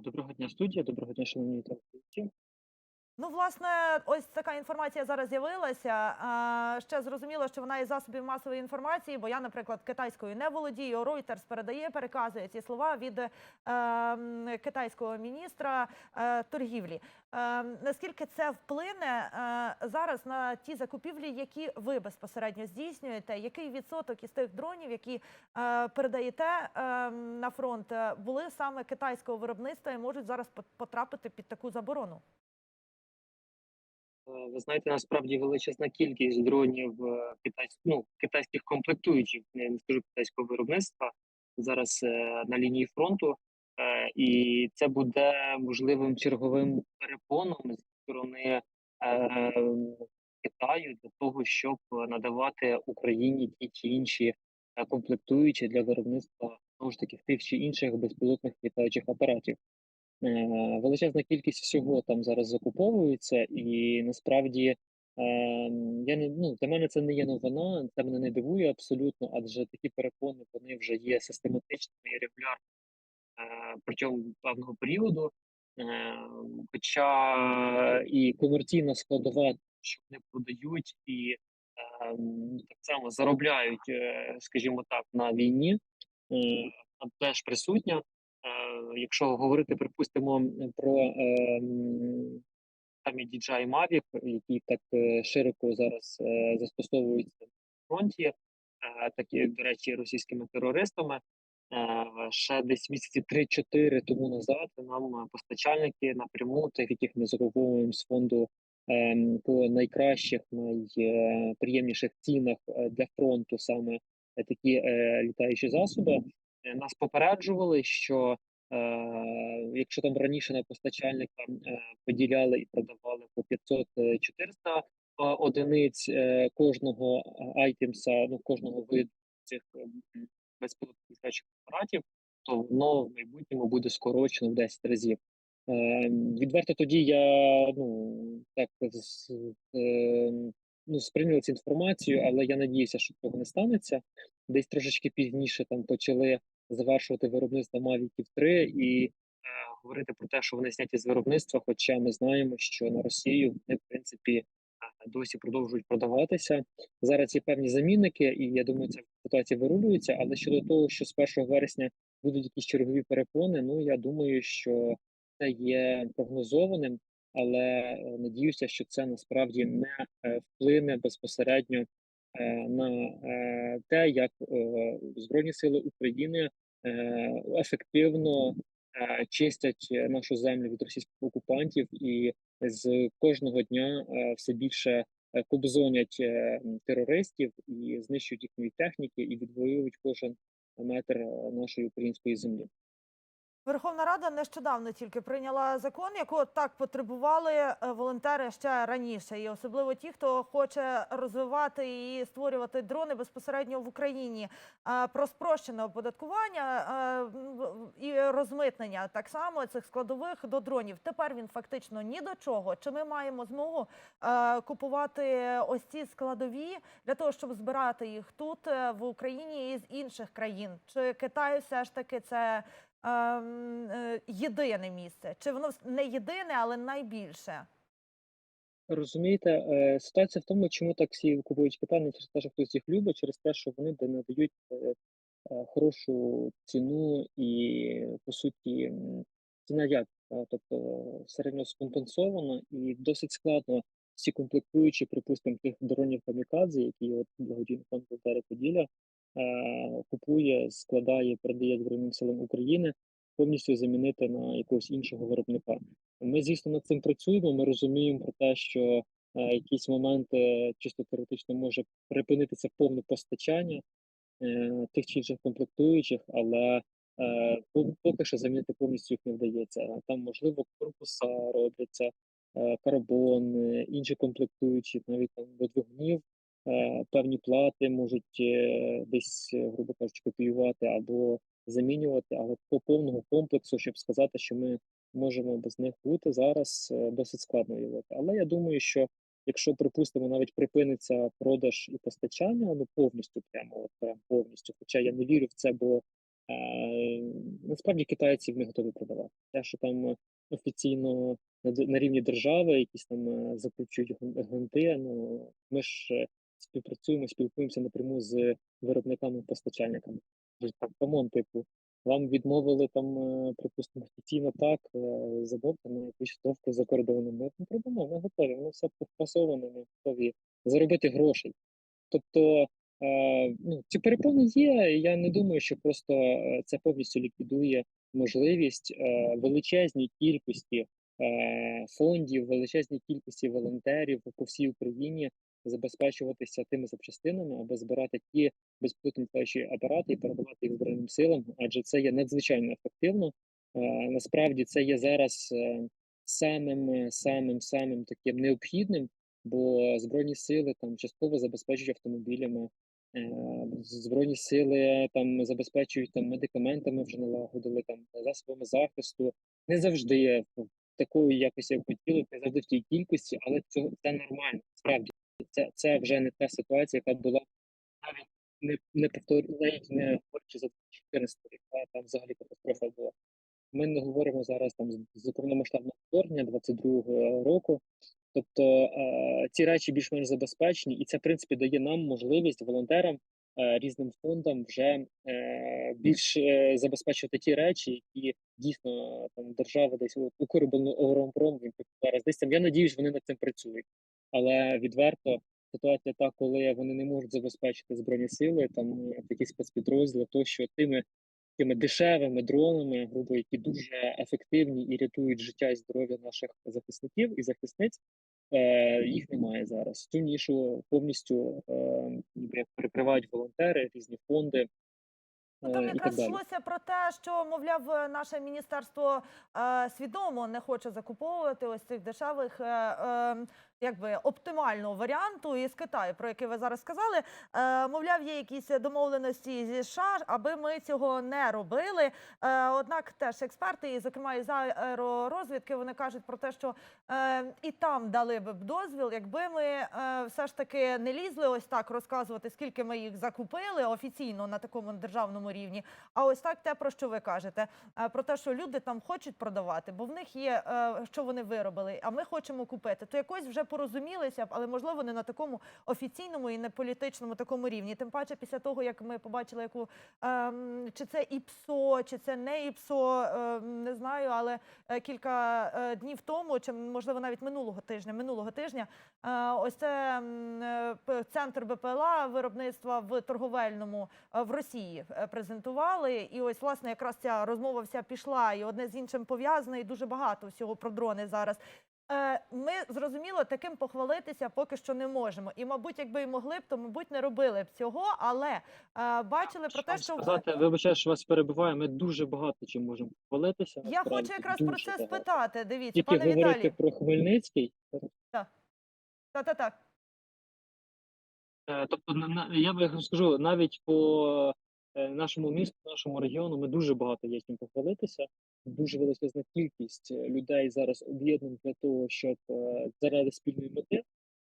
Доброго дня, студія, доброго дня, шановні телеглядачі. Ну, власне, ось така інформація зараз з'явилася. Ще зрозуміло, що вона із засобів масової інформації, бо я, наприклад, китайською не володію. Reuters передає, переказує ці слова від е, китайського міністра е, торгівлі. Е, наскільки це вплине зараз на ті закупівлі, які ви безпосередньо здійснюєте? Який відсоток із тих дронів, які передаєте на фронт, були саме китайського виробництва і можуть зараз пот- потрапити під таку заборону? Е, Ви знаєте, насправді величезна кількість дронів е, китайсь... ну, китайських комплектуючих, не скажу китайського виробництва зараз е, на лінії фронту, і це буде можливим черговим перепоном зі сторони Китаю для того, щоб надавати Україні ті чи інші комплектуючі для виробництва знову ж таки тих чи інших безпілотних літаючих апаратів. Е, величезна кількість всього там зараз закуповується, і насправді е, я не ну для мене це не є новина, це мене не дивує абсолютно, адже такі перепони вони вже є систематичними і регулярними е, протягом певного періоду. Хоча і комерційна складова, що вони продають і так само заробляють, скажімо так, на війні, теж присутня. Е, якщо говорити, припустимо, про самі DJI Mavic, які так е, широко зараз е, застосовуються на фронті, такі, до речі, російськими терористами. Ще десь місяці 3-4 тому назад нам постачальники напряму, тих, яких ми закуповуємо з фонду ем, по найкращих, найприємніших цінах для фронту, саме такі літаючі засоби, нас попереджували, що е, якщо там раніше на постачальника е, поділяли і продавали по 500-400 е, одиниць е, кожного е, айтемса, ну кожного виду цих е, безпілотних апаратів, то воно в майбутньому буде скорочено в 10 разів. Е, відверто тоді я ну так з, е, ну, сприйняв цю інформацію, але я надіюся, що цього не станеться. Десь трошечки пізніше там почали завершувати виробництво Mavic 3 і е, говорити про те, що вони зняті з виробництва. Хоча ми знаємо, що на Росію вони в принципі е, досі продовжують продаватися. Зараз є певні замінники, і я думаю, ця ситуація вирулюється. Але щодо того, що з 1 вересня будуть якісь чергові перепони, ну я думаю, що це є прогнозованим, але е, надіюся, що це насправді не е, вплине безпосередньо на е, те, як е, Збройні Сили України е, ефективно е, чистять е, нашу землю від російських окупантів, і з кожного дня е, все більше е, кобзонять е, терористів і знищують їхньої техніки, і відвоюють кожен метр е, нашої української землі. Верховна Рада нещодавно тільки прийняла закон, якого так потребували е, волонтери ще раніше, і особливо ті, хто хоче розвивати і створювати дрони безпосередньо в Україні. Е, Про спрощене оподаткування е, і розмитнення так само цих складових до дронів. Тепер він фактично ні до чого. Чи ми маємо змогу купувати ось ці складові для того, щоб збирати їх тут в Україні і з інших країн? Чи Китай все ж таки це? Е, єдине місце? Чи воно не єдине, але найбільше? Розумієте, е, ситуація в тому, чому так всі купують Китай, не через те, що хтось їх любить, через те, що вони де надають е, хорошу ціну і, по суті, ціна як, тобто середньо скомпенсована і досить складно всі комплектуючі, припустимо, тих дронів камікадзе, які от благодійний фонд Волтери Поділля купує, складає, передає Збройним силам України, повністю замінити на якогось іншого виробника. Ми, звісно, над цим працюємо. Ми розуміємо про те, що е, якісь моменти чисто теоретично може припинитися повне постачання е, тих чи інших комплектуючих, але е, поки що замінити повністю їх не вдається. Там, можливо, корпуса робляться, е, карбон, е, інші комплектуючі, навіть там до двигунів. Е, Певні плати можуть е, десь, е, грубо кажучи, копіювати або замінювати, але по повному комплексу, щоб сказати, що ми можемо без них бути зараз досить складно уявити. Але я думаю, що якщо припустимо, навіть припиниться продаж і постачання, ну повністю прямо от прям повністю. Хоча я не вірю в це, бо Е, насправді китайці не готові продавати. Те, що там офіційно на, на рівні держави якісь там закупчують гун- гунти, ну ми ж співпрацюємо, спілкуємося напряму з виробниками постачальниками. Кажуть, так, камон, типу, вам відмовили там, е, припустимо, офіційно так, е, замовте на якусь товку за кордоном. Ми не продамо, ми готові, воно все пофасоване, ми готові заробити грошей. Тобто е, ну, ці перепони є, я не думаю, що просто це повністю ліквідує можливість величезній кількості фондів, величезній кількості волонтерів по всій Україні забезпечуватися тими запчастинами, аби збирати ті безпілотні апарати і передавати їх Збройним силам, адже це є надзвичайно ефективно. Е, насправді це є зараз е, самим самим самим таким необхідним, бо збройні сили там частково забезпечують автомобілями. е, Збройні сили там забезпечують там медикаментами, вже налагодили там засобами захисту. Не завжди в такої якості, як хотіли, не завжди в тій кількості, але це, це нормально. Справді це, це вже не та ситуація, яка була навіть не не повторю, навіть не говорячи за 2014 рік, там взагалі катастрофа була. Ми не говоримо зараз там з- повномасштабного вторгнення 22-го року. Тобто е, ці речі більш-менш забезпечені, і це в принципі дає нам можливість волонтерам е, різним фондам вже е, більш забезпечувати ті речі, які дійсно там держава десь Укроборонпром, він зараз десь там. Я надіюсь, вони над цим працюють. Але відверто ситуація та, коли вони не можуть забезпечити збройні сили, там е, такі спецпідрозділи, то що тими такими дешевими дронами, грубо які дуже ефективні і рятують життя і здоров'я наших захисників і захисниць. Е, їх немає зараз. Цю нішу повністю е, перекривають волонтери, різні фонди. Ну, там е, якраз йшлося про те, що мовляв, е, наше міністерство е, свідомо не хоче закуповувати ось цих дешевих, е, е, якби оптимального варіанту із Китаю, про який ви зараз сказали. Е, мовляв, є якісь домовленості зі США, аби ми цього не робили. Е, однак теж експерти, і зокрема із аеророзвідки, вони кажуть про те, що е, і там дали б дозвіл, якби ми е, все ж таки не лізли ось так розказувати, скільки ми їх закупили офіційно на такому державному рівні. А ось так те, про що ви кажете, е, про те, що люди там хочуть продавати, бо в них є е, що вони виробили, а ми хочемо купити. То якось вже порозумілися але можливо не на такому офіційному і не політичному такому рівні. Тим паче, після того як ми побачили, яку ем, чи це ІПСО, чи це не ІПСО, ем, не знаю, але е, кілька е, днів тому, чи можливо навіть минулого тижня, минулого тижня, е, ось це е, центр БПЛА виробництва в торговельному е, в Росії е, презентували. І ось власне якраз ця розмова вся пішла, і одне з іншим пов'язане, і дуже багато всього про дрони зараз. Е, Ми зрозуміло таким похвалитися поки що не можемо. І, мабуть, якби і могли б, то мабуть не робили б цього, але е, бачили про те, що сказати, вибачаю, що вас перебиваю. Ми дуже багато чим можемо похвалитися. я хочу якраз про це багато. спитати. Дивіться, Тільки пане говорити Віталій. про Хмельницький. Та та так. Е, Тобто, я вам скажу, навіть по нашому місту, нашому регіону, ми дуже багато є чим похвалитися. Дуже величезна кількість е, людей зараз об'єднаних для того, щоб е, заради спільної мети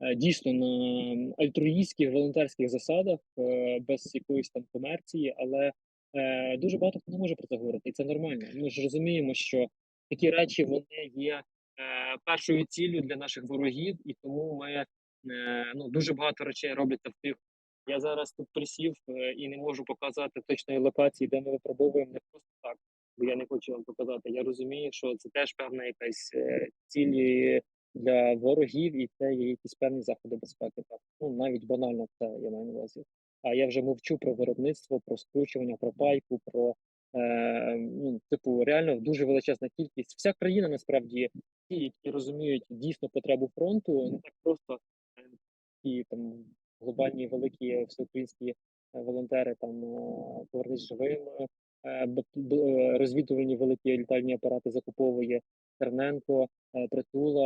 е, дійсно на альтруїстських волонтерських засадах, е, без якоїсь там комерції, але е, дуже багато хто не може про це говорити, і це нормально. Ми ж розуміємо, що такі речі вони є е, першою ціллю для наших ворогів, і тому ми е, ну дуже багато речей робляться в тих. Я зараз тут присів е, і не можу показати точної локації, де ми випробовуємо не просто так, бо я не хочу вам показати. Я розумію, що це теж певна якась е, цілі для ворогів, і це є якісь певні заходи безпеки. Так ну навіть банально це я маю на увазі. А я вже мовчу про виробництво, про скручування, про пайку, про е, ну, типу, реально дуже величезна кількість. Вся країна насправді ті, які розуміють дійсно потребу фронту, не так просто е, ті там глобальні великі всеукраїнські е, волонтери там повернись живим, е, б- е, розвідувальні великі літальні апарати закуповує Терненко, Притул.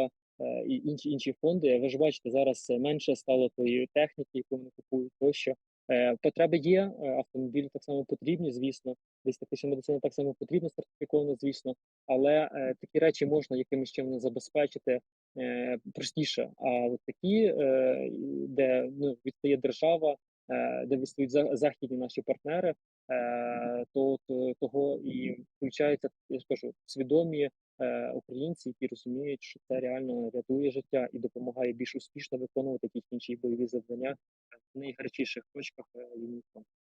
Інші інші фонди. Ви ж бачите, зараз е, менше стало тої техніки, яку вони купують тощо. Е, Потреби є, е, автомобілі так само потрібні, звісно. Десь тактична медицина так само потрібна, сертифікована, звісно, але е, такі речі можна якимось чином забезпечити е, простіше. А от такі, е, де ну, відстає держава, е, де відстають за- західні наші партнери, е, то е, того і включаються, я ж кажу, свідомі українці, які розуміють, що це реально рятує життя і допомагає більш успішно виконувати ті інші бойові завдання в найгарячіших точках е, лінії фронту.